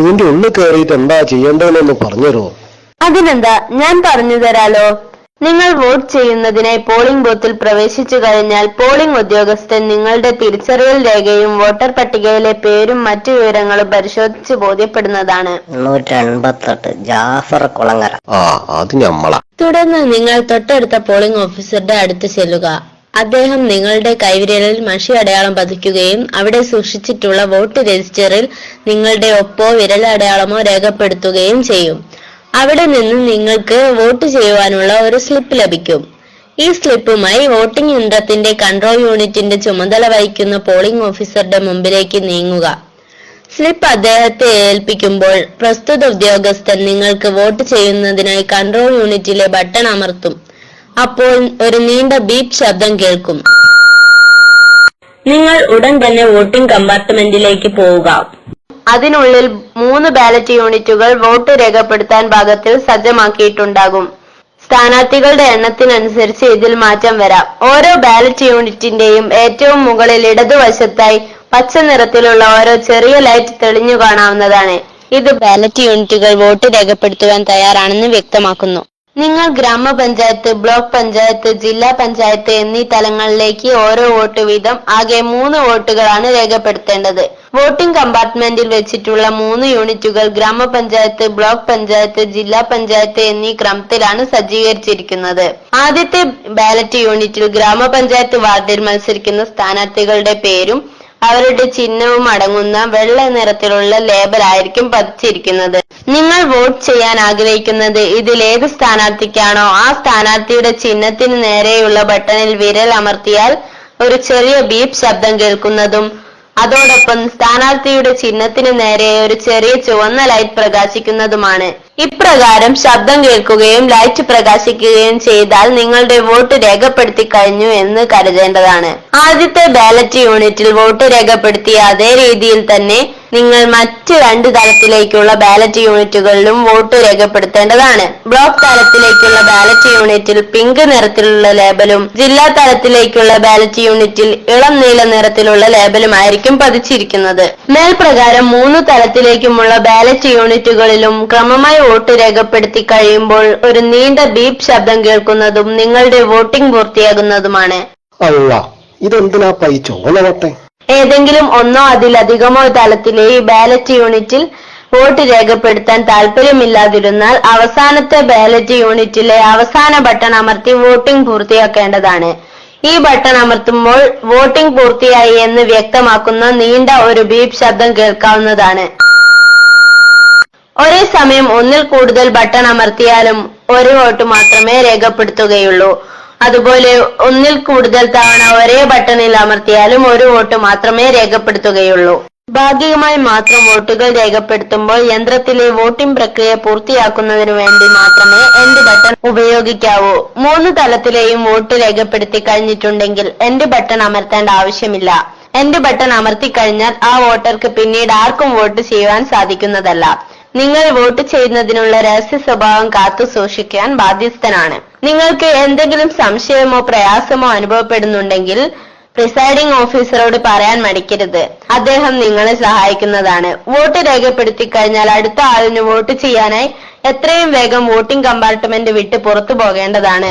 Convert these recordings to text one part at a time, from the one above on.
ഇതിന്റെ ഉള്ളിൽ കയറിയിട്ട് എന്താ ചെയ്യേണ്ടതെന്നൊന്ന് പറഞ്ഞുതരുമോ? അതിനെന്താ? ഞാൻ പറഞ്ഞു തരാലോ. നിങ്ങൾ വോട്ട് ചെയ്യുന്നതിനായി പോളിംഗ് ബൂത്തിൽ പ്രവേശിച്ചു കഴിഞ്ഞാൽ പോളിംഗ് ഉദ്യോഗസ്ഥൻ നിങ്ങളുടെ തിരിച്ചറിയൽ രേഖയും വോട്ടർ പട്ടികയിലെ പേരും മറ്റു വിവരങ്ങളും പരിശോധിച്ച് ബോധ്യപ്പെടുന്നതാണ്. എൺപത്തെട്ട് ജാഫർ കുളങ്ങര. ആ അത് ഞമ്മളാ. തുടർന്ന് നിങ്ങൾ തൊട്ടടുത്ത പോളിംഗ് ഓഫീസറുടെ അടുത്ത് ചെല്ലുക. അദ്ദേഹം നിങ്ങളുടെ കൈവിരലിൽ മഷി അടയാളം പതിക്കുകയും അവിടെ സൂക്ഷിച്ചിട്ടുള്ള വോട്ട് രജിസ്റ്ററിൽ നിങ്ങളുടെ ഒപ്പോ വിരലടയാളമോ രേഖപ്പെടുത്തുകയും ചെയ്യും. അവിടെ നിന്ന് നിങ്ങൾക്ക് വോട്ട് ചെയ്യുവാനുള്ള ഒരു സ്ലിപ്പ് ലഭിക്കും. ഈ സ്ലിപ്പുമായി വോട്ടിംഗ് യന്ത്രത്തിന്റെ കൺട്രോൾ യൂണിറ്റിന്റെ ചുമതല വഹിക്കുന്ന പോളിംഗ് ഓഫീസറുടെ മുമ്പിലേക്ക് നീങ്ങുക. സ്ലിപ്പ് അദ്ദേഹത്തെ ഏൽപ്പിക്കുമ്പോൾ പ്രസ്തുത ഉദ്യോഗസ്ഥൻ നിങ്ങൾക്ക് വോട്ട് ചെയ്യുന്നതിനായി കൺട്രോൾ യൂണിറ്റിലെ ബട്ടൺ അമർത്തും. അപ്പോൾ ഒരു നീണ്ട ബീപ് ശബ്ദം കേൾക്കും. നിങ്ങൾ ഉടൻ തന്നെ വോട്ടിംഗ് കമ്പാർട്ട്മെന്റിലേക്ക് പോവുക. അതിനുള്ളിൽ മൂന്ന് ബാലറ്റ് യൂണിറ്റുകൾ വോട്ട് രേഖപ്പെടുത്താൻ ഭാഗത്തിൽ സജ്ജമാക്കിയിട്ടുണ്ടാകും. സ്ഥാനാർത്ഥികളുടെ എണ്ണത്തിനനുസരിച്ച് ഇതിൽ മാറ്റം വരാം. ഓരോ ബാലറ്റ് യൂണിറ്റിന്റെയും ഏറ്റവും മുകളിൽ ഇടതുവശത്തായി പച്ച നിറത്തിലുള്ള ഓരോ ചെറിയ ലൈറ്റ് തെളിഞ്ഞു കാണാവുന്നതാണ്. ഇത് ബാലറ്റ് യൂണിറ്റുകൾ വോട്ട് രേഖപ്പെടുത്തുവാൻ തയ്യാറാണെന്ന് വ്യക്തമാക്കുന്നു. നിങ്ങൾ ഗ്രാമപഞ്ചായത്ത് ബ്ലോക്ക് പഞ്ചായത്ത് ജില്ലാ പഞ്ചായത്ത് എന്നീ തലങ്ങളിലേക്ക് ഓരോ വോട്ട് വീതം ആകെ മൂന്ന് വോട്ടുകളാണ് രേഖപ്പെടുത്തേണ്ടത്. വോട്ടിംഗ് കമ്പാർട്ട്മെന്റിൽ വെച്ചിട്ടുള്ള മൂന്ന് യൂണിറ്റുകൾ ഗ്രാമപഞ്ചായത്ത് ബ്ലോക്ക് പഞ്ചായത്ത് ജില്ലാ പഞ്ചായത്ത് എന്നീ ക്രമത്തിലാണ് സജ്ജീകരിച്ചിരിക്കുന്നത്. ആദ്യത്തെ ബാലറ്റ് യൂണിറ്റിൽ ഗ്രാമപഞ്ചായത്ത് വാർഡിൽ മത്സരിക്കുന്ന സ്ഥാനാർത്ഥികളുടെ പേരും അവരുടെ ചിഹ്നവും അടങ്ങുന്ന വെള്ള നിറത്തിലുള്ള ലേബൽ ആയിരിക്കും പതിച്ചിരിക്കുന്നത്. നിങ്ങൾ വോട്ട് ചെയ്യാൻ ആഗ്രഹിക്കുന്നത് ഇതിൽ ഏത് സ്ഥാനാർത്ഥിക്കാണോ ആ സ്ഥാനാർത്ഥിയുടെ ചിഹ്നത്തിന് നേരെയുള്ള ബട്ടണിൽ വിരൽ അമർത്തിയാൽ ഒരു ചെറിയ ബീപ് ശബ്ദം കേൾക്കുന്നതും അതോടൊപ്പം സ്ഥാനാർത്ഥിയുടെ ചിഹ്നത്തിന് നേരെ ഒരു ചെറിയ ചുവന്ന ലൈറ്റ് പ്രകാശിക്കുന്നതുമാണ്. ഇപ്രകാരം ശബ്ദം കേൾക്കുകയും ലൈറ്റ് പ്രകാശിക്കുകയും ചെയ്താൽ നിങ്ങളുടെ വോട്ട് രേഖപ്പെടുത്തി കഴിഞ്ഞു എന്ന് കരുതേണ്ടതാണ്. ആദ്യത്തെ ബാലറ്റ് യൂണിറ്റിൽ വോട്ട് രേഖപ്പെടുത്തിയ അതേ രീതിയിൽ തന്നെ നിങ്ങൾ മറ്റ് രണ്ട് തലത്തിലേക്കുള്ള ബാലറ്റ് യൂണിറ്റുകളിലും വോട്ട് രേഖപ്പെടുത്തേണ്ടതാണ്. ബ്ലോക്ക് തലത്തിലേക്കുള്ള ബാലറ്റ് യൂണിറ്റിൽ പിങ്ക് നിറത്തിലുള്ള ലേബലും ജില്ലാ തലത്തിലേക്കുള്ള ബാലറ്റ് യൂണിറ്റിൽ ഇളം നീല നിറത്തിലുള്ള ലേബലുമായിരിക്കും പതിച്ചിരിക്കുന്നത്. മേൽപ്രകാരം മൂന്ന് തലത്തിലേക്കുമുള്ള ബാലറ്റ് യൂണിറ്റുകളിലും ക്രമമായി വോട്ട് രേഖപ്പെടുത്തി കഴിയുമ്പോൾ ഒരു നീണ്ട ബീപ് ശബ്ദം കേൾക്കുന്നതും നിങ്ങളുടെ വോട്ടിംഗ് പൂർത്തിയാകുന്നതുമാണ്. ഇതെന്തിനാ പൈ ചോലവട്ടെ ഏതെങ്കിലും ഒന്നോ അതിലധികമോ തലത്തിലെ ഈ ബാലറ്റ് യൂണിറ്റിൽ വോട്ട് രേഖപ്പെടുത്താൻ താല്പര്യമില്ലാതിരുന്നാൽ അവസാനത്തെ ബാലറ്റ് യൂണിറ്റിലെ അവസാന ബട്ടൺ അമർത്തി വോട്ടിംഗ് പൂർത്തിയാക്കേണ്ടതാണ്. ഈ ബട്ടൺ അമർത്തുമ്പോൾ വോട്ടിംഗ് പൂർത്തിയായി എന്ന് വ്യക്തമാക്കുന്ന നീണ്ട ഒരു ബീപ് ശബ്ദം കേൾക്കാവുന്നതാണ്. ഒരേ സമയം ഒന്നിൽ കൂടുതൽ ബട്ടൺ അമർത്തിയാലും ഒരു വോട്ട് മാത്രമേ രേഖപ്പെടുത്തുകയുള്ളൂ. അതുപോലെ ഒന്നിൽ കൂടുതൽ തവണ ഒരേ ബട്ടണിൽ അമർത്തിയാലും ഒരു വോട്ട് മാത്രമേ രേഖപ്പെടുത്തുകയുള്ളൂ. ഭാഗികമായി മാത്രം വോട്ടുകൾ രേഖപ്പെടുത്തുമ്പോൾ യന്ത്രത്തിലെ വോട്ടിംഗ് പ്രക്രിയ പൂർത്തിയാക്കുന്നതിനു വേണ്ടി മാത്രമേ എൻഡ് ബട്ടൺ ഉപയോഗിക്കാവൂ. മൂന്ന് തലത്തിലെയും വോട്ട് രേഖപ്പെടുത്തി കഴിഞ്ഞിട്ടുണ്ടെങ്കിൽ എൻഡ് ബട്ടൺ അമർത്തേണ്ട ആവശ്യമില്ല. എൻഡ് ബട്ടൺ അമർത്തി കഴിഞ്ഞാൽ ആ വോട്ടർക്ക് പിന്നീട് ആർക്കും വോട്ട് ചെയ്യുവാൻ സാധിക്കുന്നതല്ല. നിങ്ങൾ വോട്ട് ചെയ്യുന്നതിനുള്ള രഹസ്യ സ്വഭാവം കാത്തു സൂക്ഷിക്കാൻ ബാധ്യസ്ഥനാണ്. നിങ്ങൾക്ക് എന്തെങ്കിലും സംശയമോ പ്രയാസമോ അനുഭവപ്പെടുന്നുണ്ടെങ്കിൽ പ്രിസൈഡിംഗ് ഓഫീസറോട് പറയാൻ മടിക്കരുത്. അദ്ദേഹം നിങ്ങളെ സഹായിക്കുന്നതാണ്. വോട്ട് രേഖപ്പെടുത്തി കഴിഞ്ഞാൽ അടുത്ത ആളിന് വോട്ട് ചെയ്യാനായി എത്രയും വേഗം വോട്ടിംഗ് കമ്പാർട്ട്മെന്റ് വിട്ട് പുറത്തു പോകേണ്ടതാണ്.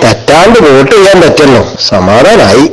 വോട്ട് ചെയ്യാൻ പറ്റല്ലോ സമാധാനായി.